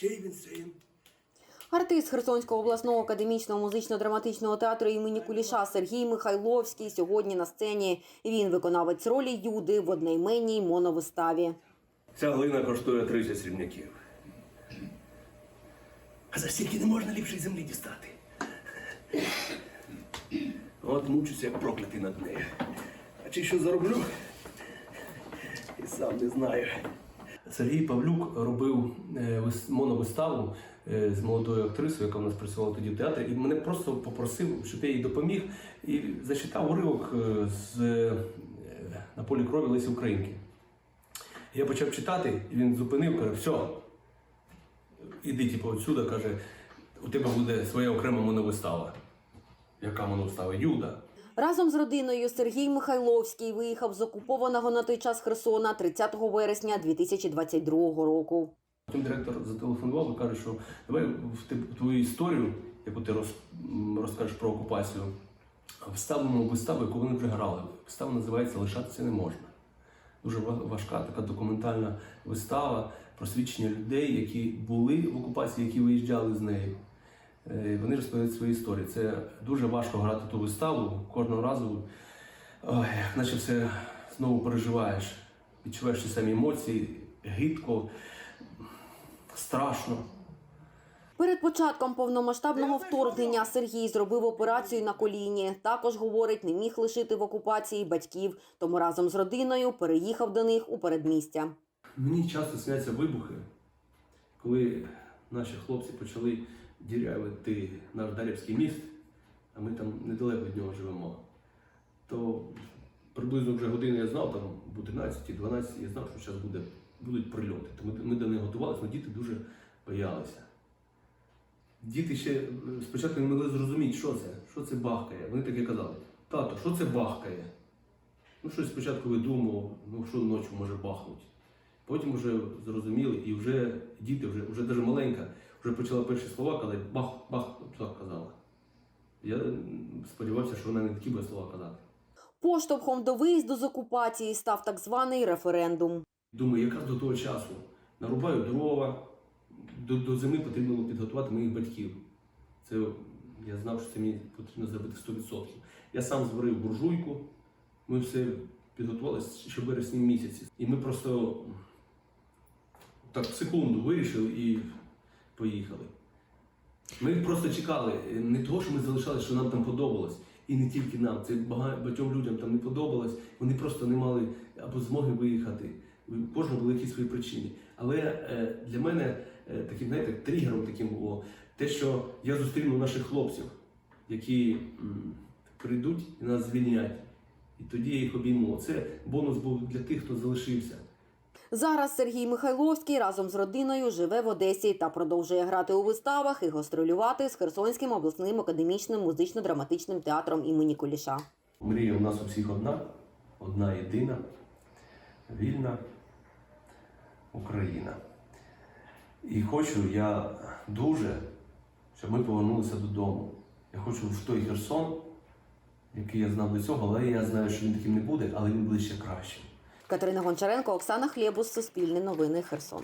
чий він син. Артист Херсонського обласного академічного музично-драматичного театру імені Куліша Сергій Михайловський сьогодні на сцені. Він виконавець ролі Юди в одноіменній моновиставі. Ця глина коштує 30 срібняків. А за стільки не можна ліпшої землі дістати. От мучуся, як проклятий над нею. А чи що зароблю? І сам не знаю. Сергій Павлюк робив е, моновиставу е, з молодою актрисою, яка в нас працювала тоді в театрі, і мене просто попросив, щоб я їй допоміг, і зачитав уривок е, з на полі крові Лесі Українки. Я почав читати, і він зупинив, каже, все, іди, типу, отсюди, каже, у тебе буде своя окрема моновистава. Яка моновистава? Юда. Разом з родиною Сергій Михайловський виїхав з окупованого на той час Херсона 30 вересня 2022 року. Потім директор зателефонував і каже, що давай в твою історію, яку ти роз, розкажеш про окупацію, вставимо виставу, яку вони вже грали. Вистава називається Лишатися не можна. Дуже ва- важка така документальна вистава про свідчення людей, які були в окупації, які виїжджали з неї. Е, Вони розповідають свої історії. Це дуже важко грати ту виставу. Кожного разу, ой, наче все знову переживаєш, відчуваєш ті самі емоції, гидко, страшно. Перед початком повномасштабного вторгнення Сергій зробив операцію на коліні. Також говорить, не міг лишити в окупації батьків, тому разом з родиною переїхав до них у передмістя. Мені часто сняться вибухи, коли наші хлопці почали дірявити наш Дар'ївський міст, а ми там недалеко від нього живемо. То приблизно вже годину я знав, там в 11 12 я знав, що зараз буде, будуть прильоти. То ми, до них готувалися, але діти дуже боялися. Діти ще е, спочатку не могли зрозуміти, що це, що це бахкає. Вони таке казали, тато, що це бахкає? Ну, щось спочатку видумував, ну що ночі може бахнути. Потім вже зрозуміли, і вже діти, вже, вже навіть маленька, вже почала перші слова казати, бах, бах, так казала. Я сподівався, що вона не такі буде слова казати. Поштовхом до виїзду з окупації став так званий референдум. Думаю, якраз до того часу нарубаю дрова, до, до зими потрібно було підготувати моїх батьків. Це я знав, що це мені потрібно зробити 100%. Я сам зварив буржуйку, ми все підготували ще в вересні місяці. І ми просто так в секунду вирішили і поїхали. Ми просто чекали не того, що ми залишалися, що нам там подобалось. І не тільки нам, це багатьом людям там не подобалось. Вони просто не мали або змоги виїхати. У кожного були якісь свої причини. Але е, для мене е, таким, знаєте, тригером таким було те, що я зустріну наших хлопців, які м, прийдуть і нас звільнять. І тоді я їх обійму. Це бонус був для тих, хто залишився. Зараз Сергій Михайловський разом з родиною живе в Одесі та продовжує грати у виставах і гастролювати з Херсонським обласним академічним музично-драматичним театром імені Куліша. Мрія у нас у всіх одна, одна єдина, вільна Україна. І хочу я дуже, щоб ми повернулися додому. Я хочу в той Херсон, який я знав до цього, але я знаю, що він таким не буде, але він буде ще кращим. Катерина Гончаренко, Оксана Хлєбус, Суспільне новини, Херсон.